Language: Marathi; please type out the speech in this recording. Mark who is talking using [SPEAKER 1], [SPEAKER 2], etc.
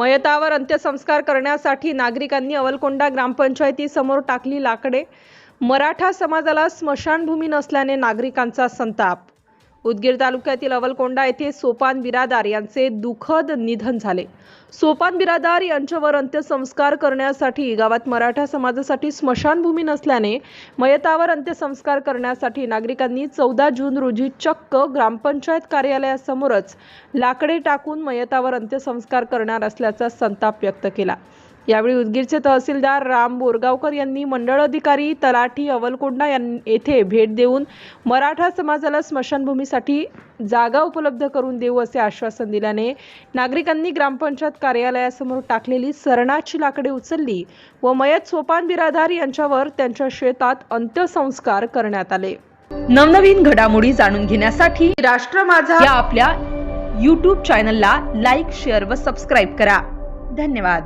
[SPEAKER 1] मयतावर अंत्यसंस्कार करण्यासाठी नागरिकांनी अवलकोंडा ग्रामपंचायतीसमोर टाकली लाकडे. मराठा समाजाला स्मशानभूमी नसल्याने नागरिकांचा संताप उदगीर तालुक्यातील अवलकोंडा येथे सोपान बिरादार यांचे दुःखद निधन झाले. सोपान बिरादार यांच्यावर अंत्यसंस्कार करण्यासाठी गावात मराठा समाजासाठी स्मशानभूमी नसल्याने मयतावर अंत्यसंस्कार करण्यासाठी नागरिकांनी चौदा जून रोजी चक्क ग्रामपंचायत कार्यालयासमोरच लाकडे टाकून मयतावर अंत्यसंस्कार करणार असल्याचा संताप व्यक्त केला. यावेळी उदगीरचे तहसीलदार राम बोरगावकर यांनी मंडळ अधिकारी तलाठी अवलकोंडा यां- येथे भेट देऊन मराठा समाजाला स्मशानभूमीसाठी जागा उपलब्ध करून देऊ असे आश्वासन दिल्याने नागरिकांनी ग्रामपंचायत कार्यालयासमोर टाकलेली सरणाची लाकडे उचलली व मयत सोपान बिरादार यांच्यावर त्यांच्या शेतात अंत्यसंस्कार करण्यात आले. नवनवीन घडामोडी जाणून घेण्यासाठी राष्ट्र माझा या आपल्या यूट्यूब चॅनलला लाईक शेअर व सबस्क्राईब करा. धन्यवाद.